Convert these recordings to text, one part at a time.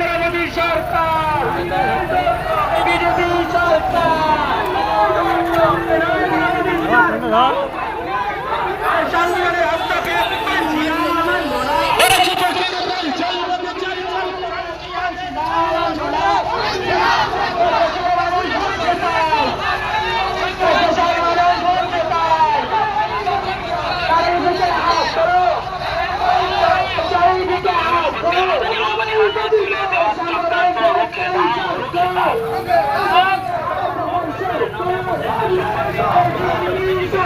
নরেন্দ্র মোদী সরকার বিজেপি সরকার নরেন্দ্র মোদী সরকার সংবিধানের হস্তক্ষেপ মানছি না, মানব না।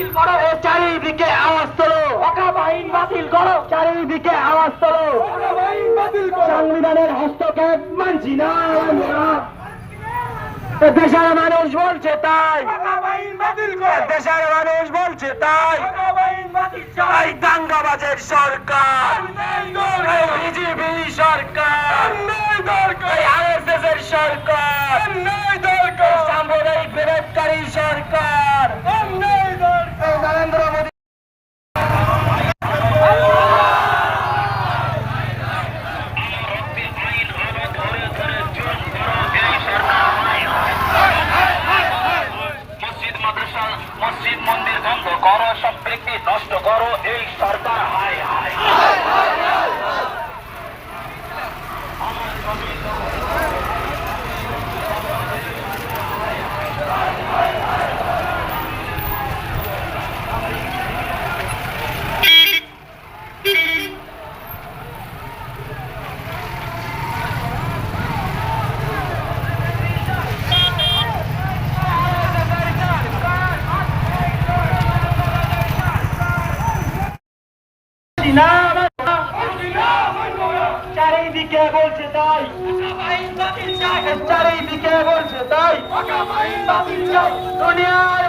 বাতিল করো। চারিদিকে আওয়াজ তোলো। বাহিন বাতিল করো। চারিদিকে আওয়াজ তোলো। সংবিধানের হস্তক্ষেপ মানছি না দেশের মানুষ বলছে তাই। দেশের মানুষ বলছে তাই। এই দাঙ্গাবাজের সরকার। বিজেপি সরকার। সরকার এই সাম্প্রদায়িক বিরোধকারী সরকার এই নরেন্দ্র মোদী মসজিদ মাদ্রাসা মসজিদ মন্দির বন্ধ করো সম্পৃক্তি নষ্ট করো এই সরকার চারিদিকে বলছে তাই। চারিদিকে বলছে তাই। দুনিয়ার